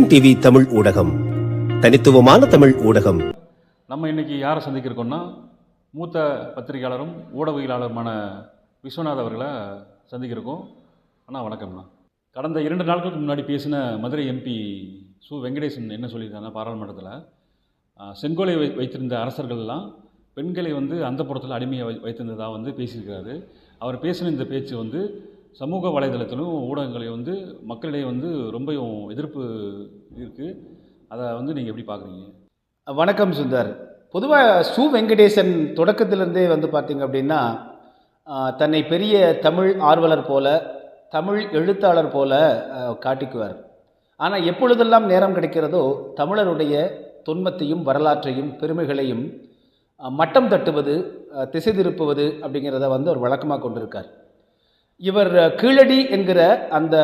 TNTV Tamil ஊடகம். தனித்துவமான தமிழ் ஊடகம். நம்ம இன்னைக்கு யாரை சந்திக்கிறோம்னா மூத்த பத்திரிகையாளரும் ஊடகவியலாளருமான விஸ்வநாத் அவர்களை சந்திக்கிறோம். அண்ணா வணக்கம்ண்ணா. கடந்த இரண்டு நாட்களுக்கு முன்னாடி பேசின மதுரை எம்பி சு வெங்கடேசன் என்ன சொல்லியிருந்தாங்க பாராளுமன்றத்தில் செங்கோலை வை வைத்திருந்த அரசர்கள்லாம் பெண்களை வந்து அந்த புறத்தில் அடிமையை வை வைத்திருந்ததாக வந்து பேசியிருக்காரு அவர் பேசின இந்த பேச்சு வந்து சமூக வலைதளத்திலும் ஊடகங்களையும் வந்து மக்களிடையே வந்து ரொம்பவும் எதிர்ப்பு இருக்குது அதை வந்து நீங்கள் எப்படி பார்க்குறீங்க வணக்கம் சுந்தர். பொதுவாக சு வெங்கடேசன் தொடக்கத்திலிருந்தே வந்து பார்த்தீங்க அப்படின்னா தன்னை பெரிய தமிழ் ஆர்வலர் போல தமிழ் எழுத்தாளர் போல காட்டிக்குவார். ஆனால் எப்பொழுதெல்லாம் நேரம் கிடைக்கிறதோ தமிழருடைய தொன்மத்தையும் வரலாற்றையும் பெருமைகளையும் மட்டம் தட்டுவது திசை திருப்புவது அப்படிங்கிறத வந்து அவர் வழக்கமாக கொண்டிருக்கார். இவர் கீழடி என்கிற அந்த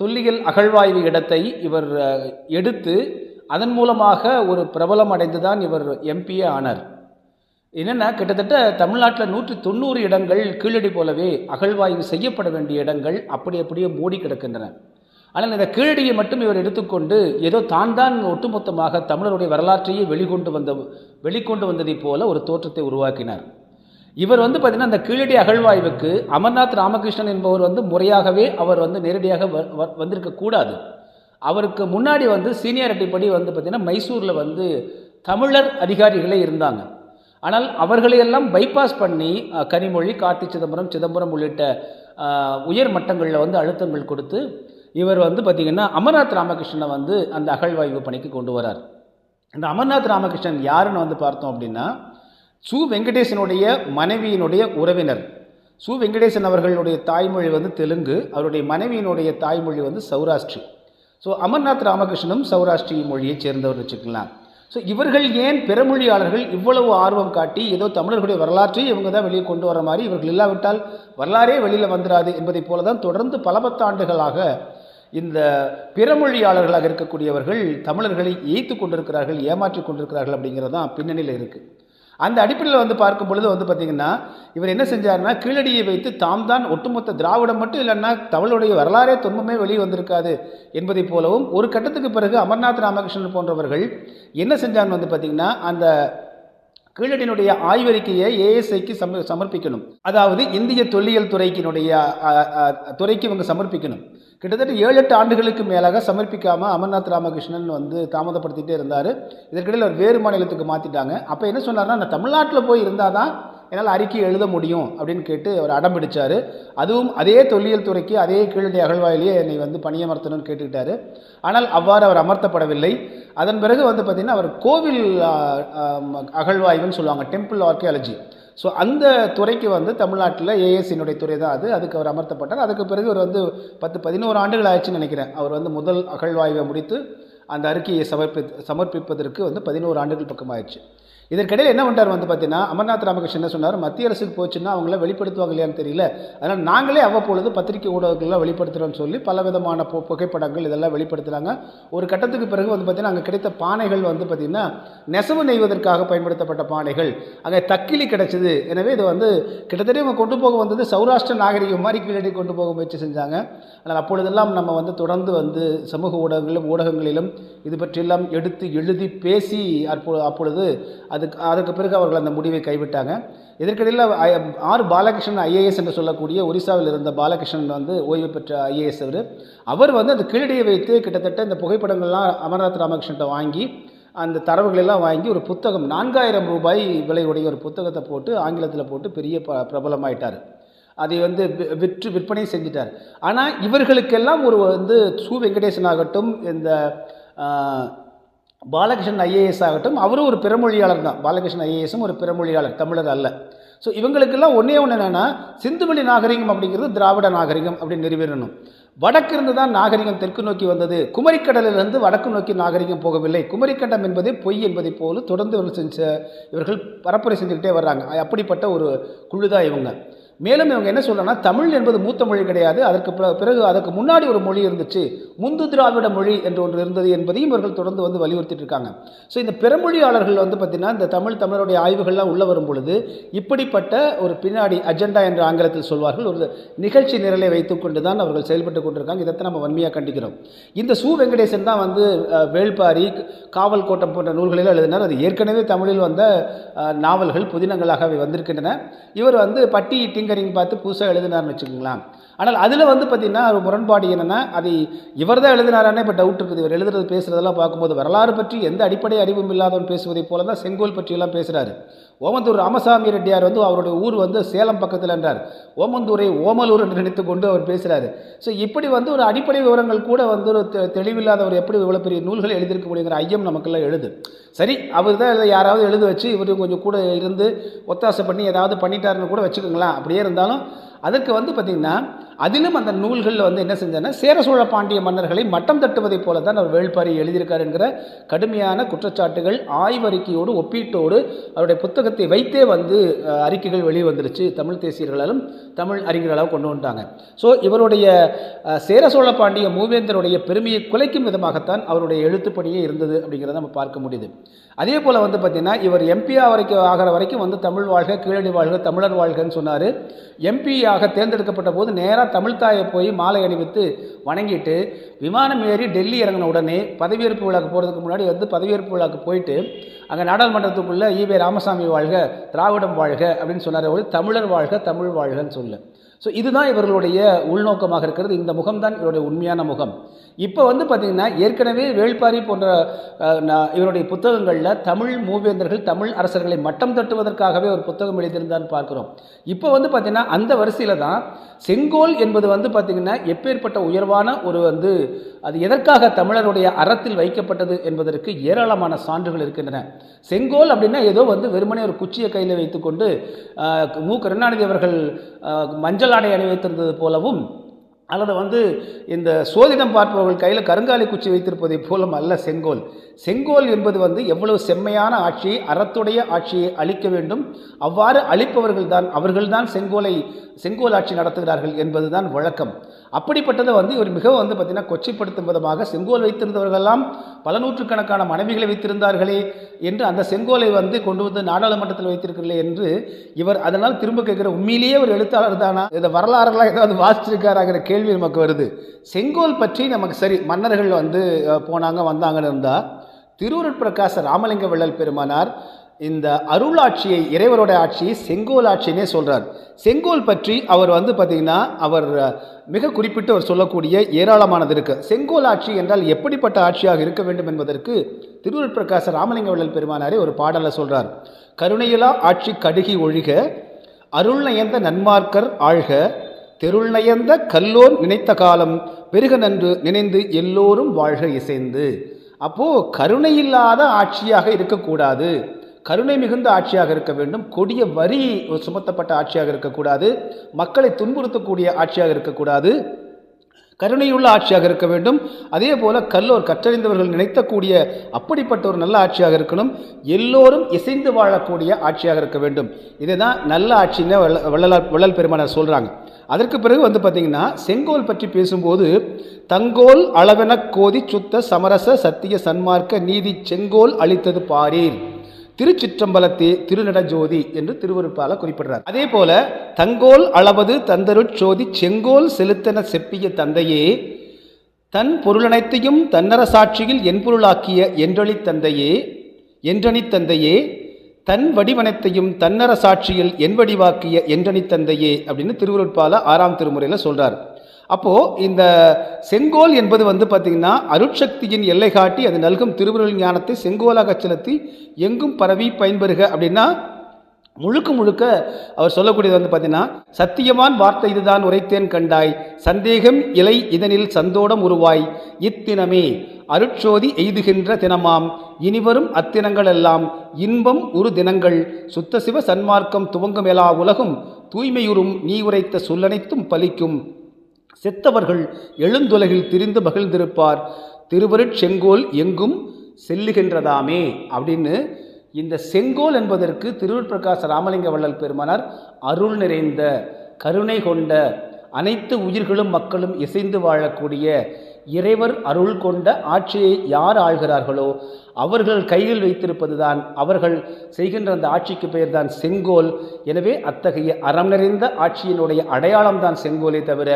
தொல்லியல் அகழ்வாய்வு இடத்தை இவர் எடுத்து அதன் மூலமாக ஒரு பிரபலம் அடைந்து தான் இவர் எம்பியே ஆனார். என்னென்னா கிட்டத்தட்ட தமிழ்நாட்டில் நூற்றி தொண்ணூறு இடங்கள் கீழடி போலவே அகழ்வாய்வு செய்யப்பட வேண்டிய இடங்கள் அப்படி அப்படியே மூடி கிடக்கின்றன. ஆனால் இந்த கீழடியை மட்டும் இவர் எடுத்துக்கொண்டு ஏதோ தான் தான் ஒட்டுமொத்தமாக தமிழருடைய வரலாற்றையே வெளிக்கொண்டு வந்த வெளிக்கொண்டு வந்ததைப் போல ஒரு தோற்றத்தை உருவாக்கினார். இவர் வந்து பார்த்தீங்கன்னா அந்த கீழடி அகழ்வாய்வுக்கு அமர்நாத் ராமகிருஷ்ணன் என்பவர் வந்து முறையாகவே அவர் வந்து நேரடியாக வ- வ- வந்திருக்கக்கூடாது அவருக்கு முன்னாடி வந்து சீனியாரிட்டி படி வந்து பார்த்திங்கன்னா மைசூரில் வந்து தமிழர் அதிகாரிகளே இருந்தாங்க. ஆனால் அவர்களையெல்லாம் பைபாஸ் பண்ணி கனிமொழி கார்த்தி சிதம்பரம் சிதம்பரம் உள்ளிட்ட உயர் மட்டங்களில் வந்து அழுத்தங்கள் கொடுத்து இவர் வந்து பார்த்திங்கன்னா அமர்நாத் ராமகிருஷ்ணனை வந்து அந்த அகழ்வாய்வு பணிக்கு கொண்டு வரார். இந்த அமர்நாத் ராமகிருஷ்ணன் யாருன்னு வந்து பார்த்தோம் அப்படின்னா சு வெங்கடேசனுடைய மனைவியினுடைய உறவினர். சு வெங்கடேசன் அவர்களுடைய தாய்மொழி வந்து தெலுங்கு அவருடைய மனைவியினுடைய தாய்மொழி வந்து சௌராஷ்டிரி. ஸோ அமர்நாத் ராமகிருஷ்ணனும் சௌராஷ்டிரி மொழியைச் சேர்ந்தவர் வச்சுக்கலாம் ஸோ இவர்கள் ஏன் பிறமொழியாளர்கள் இவ்வளவு ஆர்வம் காட்டி ஏதோ தமிழர்களுடைய வரலாற்றை இவங்க தான் வெளியே கொண்டு வர மாதிரி இவர்கள் இல்லாவிட்டால் வரலாறே வெளியில் வந்துடாது என்பதைப் போல தான் தொடர்ந்து பல பத்தாண்டுகளாக இந்த பிறமொழியாளர்களாக இருக்கக்கூடியவர்கள் தமிழர்களை ஏய்த்து கொண்டிருக்கிறார்கள் ஏமாற்றி கொண்டிருக்கிறார்கள் அப்படிங்கிறது தான் பின்னணியில் இருக்குது அந்த அடிப்படையில் வந்து பார்க்கும் பொழுது வந்து பார்த்திங்கன்னா இவர் என்ன செஞ்சாருன்னா கீழடியை வைத்து தாம் தான் ஒட்டுமொத்த திராவிடம் மட்டும் இல்லைன்னா தமிழுடைய வரலாறே துன்பமே வெளியே வந்திருக்காது என்பதைப் போலவும் ஒரு கட்டத்துக்கு பிறகு அமர்நாத் ராமகிருஷ்ணன் போன்றவர்கள் என்ன செஞ்சான்னு வந்து பார்த்திங்கன்னா அந்த கீழடியினுடைய ஆய்வறிக்கையை ஏஎஸ்ஐக்கு சம சமர்ப்பிக்கணும். அதாவது இந்திய தொல்லியல் துறைக்கினுடைய துறைக்கு இவங்க சமர்ப்பிக்கணும். கிட்டத்தட்ட ஏழு எட்டு ஆண்டுகளுக்கு மேலாக சமர்ப்பிக்காமல் அமர்நாத் ராமகிருஷ்ணன் வந்து தாமதப்படுத்திகிட்டே இருந்தார். இதற்கிடையில் அவர் வேறு மாநிலத்துக்கு மாற்றிட்டாங்க அப்போ என்ன சொன்னார்னா நான் தமிழ்நாட்டில் போய் இருந்தால் தான் என்னால் அறிக்கை எழுத முடியும் அப்படின்னு கேட்டு அவர் அடம் பிடிச்சார். அதுவும் அதே தொல்லியல் துறைக்கு அதே கீழடி அகழ்வாயிலேயே என்னை வந்து பணியமர்த்தணும்னு கேட்டுக்கிட்டாரு. ஆனால் அவ்வாறு அவர் அமர்த்தப்படவில்லை. அதன் பிறகு வந்து பார்த்திங்கன்னா அவர் கோவில் அகழ்வாய்வுன்னு சொல்லுவாங்க டெம்பிள் ஆர்கியாலஜி ஸோ அந்த துறைக்கு வந்து தமிழ்நாட்டில் ஏஎஸ்சியினுடைய துறை தான் அது. அதுக்கு அவர் அமர்த்தப்பட்டார். அதுக்கு பிறகு அவர் வந்து பத்து பதினோரு ஆண்டுகள் ஆயிடுச்சுன்னு நினைக்கிறேன். அவர் வந்து முதல் அகழ்வாய்வை முடித்து அந்த அறிக்கையை சமர்ப்பி சமர்ப்பிப்பதற்கு வந்து பதினோரு ஆண்டுகள் பக்கமாயிடுச்சு. இதற்கிடையில் என்ன பண்ணுறார் வந்து பார்த்தீங்கன்னா அமர்நாத் ராமகிருஷ்ணன் என்ன சொன்னார்? மத்திய அரசுக்கு போச்சுன்னா அவங்கள வெளிப்படுத்துவாங்க இல்லையான்னு தெரியல. அதனால் நாங்களே அவ்வப்பொழுது பத்திரிகை ஊடகங்கள்லாம் வெளிப்படுத்துகிறோம்னு சொல்லி பல விதமான பு புகைப்படங்கள் இதெல்லாம் வெளிப்படுத்துகிறாங்க ஒரு கட்டத்துக்கு பிறகு வந்து பார்த்தீங்கன்னா அங்கே கிடைத்த பானைகள் வந்து பார்த்திங்கன்னா நெசவு நெய்வதற்காக பயன்படுத்தப்பட்ட பானைகள். அங்கே தக்கிலி கிடைச்சிது. எனவே இது வந்து கிட்டத்தட்ட இவங்க கொண்டு போக வந்தது சௌராஷ்டிர நாகரிகம் மாதிரி கீழடி கொண்டு போக முயற்சி செஞ்சாங்க. ஆனால் அப்பொழுதெல்லாம் நம்ம வந்து தொடர்ந்து வந்து சமூக ஊடகங்களிலும் ஊடகங்களிலும் இது பற்றியெல்லாம் எடுத்து எழுதி பேசி அப்போ அப்பொழுது அதுக்கு அதற்கு பிறகு அவர்கள் அந்த முடிவை கைவிட்டாங்க. இதற்கிடையில் ஆர் பாலகிருஷ்ணன் ஐஏஎஸ் என்று சொல்லக்கூடிய ஒரிசாவில் இருந்த பாலகிருஷ்ணன் வந்து ஓய்வு பெற்ற ஐஏஎஸ் அவர் அவர் வந்து அந்த கீழடியை வைத்து கிட்டத்தட்ட இந்த புகைப்படங்கள்லாம் அமர்நாத் ராமகிருஷ்ணன்ட்ட வாங்கி அந்த தரவுகளெல்லாம் வாங்கி ஒரு புத்தகம் நான்காயிரம் ரூபாய் விலையுடைய ஒரு புத்தகத்தை போட்டு ஆங்கிலத்தில் போட்டு பெரிய ப பிரபலமாயிட்டார். அதை வந்து விற்று விற்பனை செஞ்சிட்டார். ஆனால் இவர்களுக்கெல்லாம் ஒரு வந்து சு வெங்கடேசன் ஆகட்டும் இந்த பாலகிருஷ்ணன் ஐஏஎஸ் ஆகட்டும் அவரும் ஒரு பிறமொழியாளர் தான். பாலகிருஷ்ணன் ஐஏஎஸும் ஒரு பிறமொழியாளர் தமிழர் அல்ல. ஸோ இவங்களுக்கெல்லாம் ஒன்றே ஒன்று என்னென்னா சிந்துவெளி நாகரிகம் அப்படிங்கிறது திராவிட நாகரிகம் அப்படின்னு நிறுவிடணும் வடக்கிருந்து தான் நாகரிகம் தெற்கு நோக்கி வந்தது. குமரிக்கடலிலிருந்து வடக்கு நோக்கி நாகரிகம் போகவில்லை. குமரிக்கண்டம் என்பதே பொய் என்பதை போல தொடர்ந்து இவர்கள் செஞ்ச இவர்கள் பரப்புரை செஞ்சுக்கிட்டே வர்றாங்க. அப்படிப்பட்ட ஒரு குழு தான் இவங்க. மேலும் இவங்க என்ன சொல்றாங்கன்னா தமிழ் என்பது மூத்த மொழி கிடையாது. அதற்கு பிறகு அதற்கு முன்னாடி ஒரு மொழி இருந்துச்சு முந்து திராவிட மொழி என்று ஒன்று இருந்தது என்பதையும் இவர்கள் தொடர்ந்து வந்து வலியுறுத்திட்டு இருக்காங்க. ஸோ இந்த பிறமொழியாளர்கள் வந்து பார்த்திங்கன்னா இந்த தமிழ் தமிழருடைய ஆய்வுகள்லாம் உள்ளே வரும் பொழுது இப்படிப்பட்ட ஒரு பின்னாடி அஜெண்டா என்று ஆங்கிலத்தில் சொல்வார்கள். ஒரு நிகழ்ச்சி நிரலை வைத்துக்கொண்டு தான் அவர்கள் செயல்பட்டு கொண்டிருக்காங்க. இதைத்தான் நம்ம வன்மையாக கண்டிக்கிறோம். இந்த சு வெங்கடேசன் தான் வந்து வேள்பாரி காவல் கோட்டம் போன்ற நூல்களில் எழுதினார். அது ஏற்கனவே தமிழில் வந்த நாவல்கள் புதினங்களாகவே வந்திருக்கின்றன. இவர் வந்து பட்டி டிங்கரிங் பார்த்து புதுசாக எழுதினார்னு வச்சுக்கோங்களேன் ஆனால் அதில் வந்து பார்த்திங்கன்னா ஒரு முரண்பாடு என்னென்னா அதை இவர் தான் எழுதினாரானே இப்போ டவுட் இருக்குது. இவர் எழுதுறது பேசுகிறதெல்லாம் பார்க்கும்போது வரலாறு பற்றி எந்த அடிப்படை அறிவும் இல்லாதவன் பேசுவதைப் போல தான் செங்கோல் பற்றியெல்லாம் பேசுகிறாரு ஓமந்தூர் ராமசாமி ரெட்டியார் வந்து அவருடைய ஊர் வந்து சேலம் பக்கத்தில் என்றார். ஓமந்தூரை ஓமலூர் என்று நினைத்து கொண்டு அவர் பேசுகிறாரு ஸோ இப்படி வந்து ஒரு அடிப்படை விவரங்கள் கூட வந்து ஒரு தெ- தெளிவில்லாதவர் எப்படி இவ்வளோ பெரிய நூல்கள் எழுதியிருக்க முடியுங்கிற ஐயம் நமக்கெல்லாம் எழுது. சரி அவர் தான் யாராவது எழுத வச்சு இவர் கொஞ்சம் கூட இருந்து ஒத்தாசை பண்ணி ஏதாவது பண்ணிட்டாருன்னு கூட வச்சுக்கோங்களேன். அப்படியே இருந்தாலும் அதுக்கு வந்து பார்த்திங்கன்னா அதிலும் அந்த நூல்களில் வந்து என்ன செஞ்சேன்னா சேர சோழ பாண்டிய மன்னர்களை மட்டம் தட்டுவதைப் போல தான் அவர் வேள்பாரி எழுதியிருக்கார் என்கிற கடுமையான குற்றச்சாட்டுகள் ஆய்வறிக்கையோடு ஒப்பீட்டோடு அவருடைய புத்தகத்தை வைத்தே வந்து அறிக்கைகள் வெளியே வந்துருச்சு. தமிழ் தேசியர்களாலும் தமிழ் அறிஞர்களாலும் கொண்டு வந்துட்டாங்க. ஸோ இவருடைய சேர சோழ பாண்டிய மூவேந்தருடைய பெருமையை குலைக்கும் விதமாகத்தான் அவருடைய எழுத்துப்பணியே இருந்தது அப்படிங்கிறத நம்ம பார்க்க முடியுது. அதே போல் வந்து பார்த்திங்கன்னா இவர் எம்பியா வரைக்கும் ஆகிற வரைக்கும் வந்து தமிழ் வாழ்க கீழடி வாழ்க தமிழர் வாழ்கன்னு சொன்னார். எம்பியாக தேர்ந்தெடுக்கப்பட்ட போது நேராக தமிழ்தாயை போய் மாலை அணிவித்து வணங்கிட்டு விமானம் ஏறி டெல்லி இறங்கின உடனே பதவியேற்பு விழாக்கு போகிறதுக்கு முன்னாடி வந்து பதவியேற்பு விழாக்கு போயிட்டு அங்கே நாடாளுமன்றத்துக்குள்ளே ஈவே ராமசாமி வாழ்க திராவிடம் வாழ்க அப்படின்னு சொன்னார். ஒரு தமிழர் வாழ்க தமிழ் வாழ்கன்னு சொல்ல. ஸோ இதுதான் இவர்களுடைய உள்நோக்கமாக இருக்கிறது. இந்த முகம்தான் இவருடைய உண்மையான முகம். இப்போ வந்து பார்த்திங்கன்னா ஏற்கனவே வேள்பாரி போன்ற இவருடைய புத்தகங்களில் தமிழ் மூவேந்தர்கள் தமிழ் அரசர்களை மட்டம் தட்டுவதற்காகவே ஒரு புத்தகம் எழுதியிருந்தான்னு பார்க்குறோம். இப்போ வந்து பார்த்திங்கன்னா அந்த வரிசையில் தான் செங்கோல் என்பது வந்து பார்த்திங்கன்னா எப்பேற்பட்ட உயர்வான ஒரு வந்து அது எதற்காக தமிழருடைய அறத்தில் வைக்கப்பட்டது என்பதற்கு ஏராளமான சான்றுகள் இருக்கின்றன. செங்கோல் அப்படின்னா ஏதோ வந்து வெறுமனே ஒரு குச்சியை கையில் வைத்துக்கொண்டு மு கருணாநிதி அவர்கள் மஞ்சள் மஞ்சள் ஆடை அணி வைத்திருந்தது போலவும் அல்லது வந்து இந்த சோதிடம் பார்ப்பவர்கள் கையில் கருங்காலி குச்சி வைத்திருப்பதை போலும் அல்ல செங்கோல். செங்கோல் என்பது வந்து எவ்வளவு செம்மையான ஆட்சியை அறத்துடைய ஆட்சியை அளிக்க வேண்டும். அவ்வாறு அளிப்பவர்கள் தான் அவர்கள்தான் செங்கோலை செங்கோல் ஆட்சி நடத்துகிறார்கள் என்பதுதான் வழக்கம். அப்படிப்பட்டதை வந்து இவர் மிகவும் வந்து பார்த்திங்கன்னா கொச்சைப்படுத்தும் விதமாக செங்கோல் வைத்திருந்தவர்களெல்லாம் பல நூற்றுக்கணக்கான மனைவிகளை வைத்திருந்தார்களே என்று அந்த செங்கோலை வந்து கொண்டு வந்து நாடாளுமன்றத்தில் வைத்திருக்கிறீர்களே என்று இவர் அதனால் திரும்ப கேட்கிற உண்மையிலேயே ஒரு எழுத்தாளர் தானா? இந்த வரலாறுலாம் ஏதாவது வாசிச்சிருக்காராங்கிற கேள்வி நமக்கு வருது. செங்கோல் பற்றி நமக்கு சரி மன்னர்கள் வந்து போனாங்க வந்தாங்கன்னு இருந்தால் திருவருட்பிரகாச ராமலிங்க வள்ளல் பெருமானார் இந்த அருளாட்சியை இறைவரோட ஆட்சியை செங்கோல் ஆட்சினே சொல்றார். செங்கோல் பற்றி அவர் வந்து பார்த்திங்கன்னா அவர் மிக குறிப்பிட்டு அவர் சொல்லக்கூடிய ஏராளமானது இருக்கு. செங்கோல் ஆட்சி என்றால் எப்படிப்பட்ட ஆட்சியாக இருக்க வேண்டும் என்பதற்கு திருவருட்பிரகாச ராமலிங்க வள்ளல் பெருமானாரே ஒரு பாடலை சொல்றார். கருணையிலா ஆட்சி கடுகி ஒழிக அருள் நயந்த நன்மார்க்கர் ஆழ்க தெருள் நயந்த கல்லோர் நினைத்த காலம் பெருக நன்று நினைந்து எல்லோரும் வாழ்க இசைந்து. அப்போ கருணை இல்லாத ஆட்சியாக இருக்கக்கூடாது. கருணை மிகுந்த ஆட்சியாக இருக்க வேண்டும். கொடிய வரி சுமத்தப்பட்ட ஆட்சியாக இருக்கக்கூடாது. மக்களை துன்புறுத்தக்கூடிய ஆட்சியாக இருக்கக்கூடாது. கருணையுள்ள ஆட்சியாக இருக்க வேண்டும். அதே போல கல்லோர் கற்றறிந்தவர்கள் நினைத்தக்கூடிய அப்படிப்பட்ட ஒரு நல்ல ஆட்சியாக இருக்கணும். எல்லோரும் இசைந்து வாழக்கூடிய ஆட்சியாக இருக்க வேண்டும். இதுதான் நல்ல ஆட்சின்னு வள்ள- வள்ளலார் வள்ளல் பெருமானார் சொல்கிறாங்க அதற்கு பிறகு வந்து பார்த்தீங்கன்னா செங்கோல் பற்றி பேசும்போது தங்கோல் அளவென கோதி சுத்த சமரச சத்திய சன்மார்க்க நீதி செங்கோல் அளித்தது பாரீர். திருச்சிற்றம்பலத்தே திருநடஜோதி என்று திருவருப்பால குறிப்பிடுறார். அதே போல தங்கோல் அளவது தந்தருட்சோதி செங்கோல் செலுத்தன செப்பிய தந்தையே தன் பொருளனைத்தையும் தன்னரசாட்சியில் என்பொருளாக்கிய என்றொளி தந்தையே என்றணி தந்தையே தன் வடிவனத்தையும் தன்னர சாட்சியில் என் வடிவாக்கிய என்றணி தந்தையே அப்படின்னு திருவருட்பால ஆறாம் திருமுறையில் சொல்றார். அப்போது இந்த செங்கோல் என்பது வந்து பார்த்திங்கன்னா அருட்சக்தியின் எல்லை காட்டி அது நல்கும் திருவுருள் ஞானத்தை செங்கோலாக செலுத்தி எங்கும் பரவி பயன்பெறுக அப்படின்னா முழுக்க முழுக்க அவர் சொல்லக்கூடியது வந்து பார்த்தீங்கன்னா சத்தியமான் வார்த்தை இதுதான் உரைத்தேன் கண்டாய் சந்தேகம் இலை இதனில் சந்தோடம் உருவாய் இத்தினமே அருட்சோதி எய்துகின்ற தினமாம் இனிவரும் அத்தினங்கள் எல்லாம் இன்பம் உரு தினங்கள் சுத்த சிவ சன்மார்க்கம் துவங்கும் எல்லா உலகும் தூய்மையுறும் நீ உரைத்த சொல்லனைத்தும் பலிக்கும் செத்தவர்கள் எழுந்துலகில் திரிந்து மகிழ்ந்திருப்பார். திருவருட் செங்கோல் எங்கும் செல்லுகின்றதாமே அப்படின்னு இந்த செங்கோல் என்பதற்கு திருவருட்பிரகாச ராமலிங்க வள்ளல் பெருமானார் அருள் நிறைந்த கருணை கொண்ட அனைத்து உயிர்களும் மக்களும் இசைந்து வாழக்கூடிய இறைவர் அருள் கொண்ட ஆட்சியை யார் ஆள்கிறார்களோ அவர்கள் கையில் வைத்திருப்பதுதான். அவர்கள் செய்கின்ற அந்த ஆட்சிக்கு பெயர்தான் செங்கோல். எனவே அத்தகைய அறம் நிறைந்த ஆட்சியினுடைய அடையாளம் தான் செங்கோலை தவிர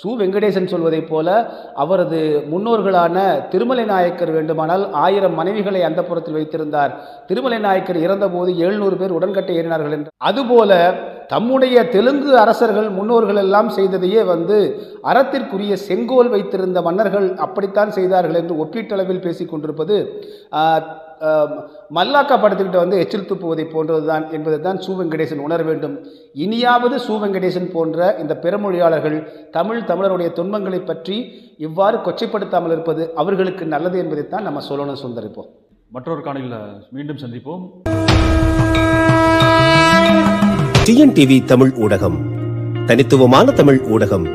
சு. வெங்கடேசன் சொல்வதைப் போல அவரது முன்னோர்களான திருமலை நாயக்கர் வேண்டுமானால் ஆயிரம் மனைவிகளை அந்த புறத்தில் வைத்திருந்தார். திருமலை நாயக்கர் இறந்தபோது எழுநூறு பேர் உடன்கட்டை ஏறினார்கள் என்று. அதுபோல தம்முடைய தெலுங்கு அரசர்கள் முன்னோர்கள் எல்லாம் செய்ததையே வந்து அறத்திற்குரிய செங்கோல் வைத்திருந்த மன்னர்கள் அப்படித்தான் செய்தார்கள் என்று ஒப்பீட்டளவில் பேசிக் கொண்டிருப்பது மல்லாக்கா படத்துக்கிட்ட வந்து எச்சில் துப்புவதை போன்றதுதான் என்பதை தான் சு. வெங்கடேசன் உணர வேண்டும். இனியாவது சு. வெங்கடேசன் போன்ற இந்த பிறமொழியாளர்கள் தமிழ் தமிழருடைய துன்பங்களை பற்றி இவ்வாறு கொச்சைப்படுத்தாமல் இருப்பது அவர்களுக்கு நல்லது என்பதைத்தான் நம்ம சொல்லணும் சுந்தரிப்போம். மற்றொரு காணொலியில் மீண்டும் சந்திப்போம். டிஎன்டிவி தமிழ் ஊடகம். தனித்துவமான தமிழ் ஊடகம்.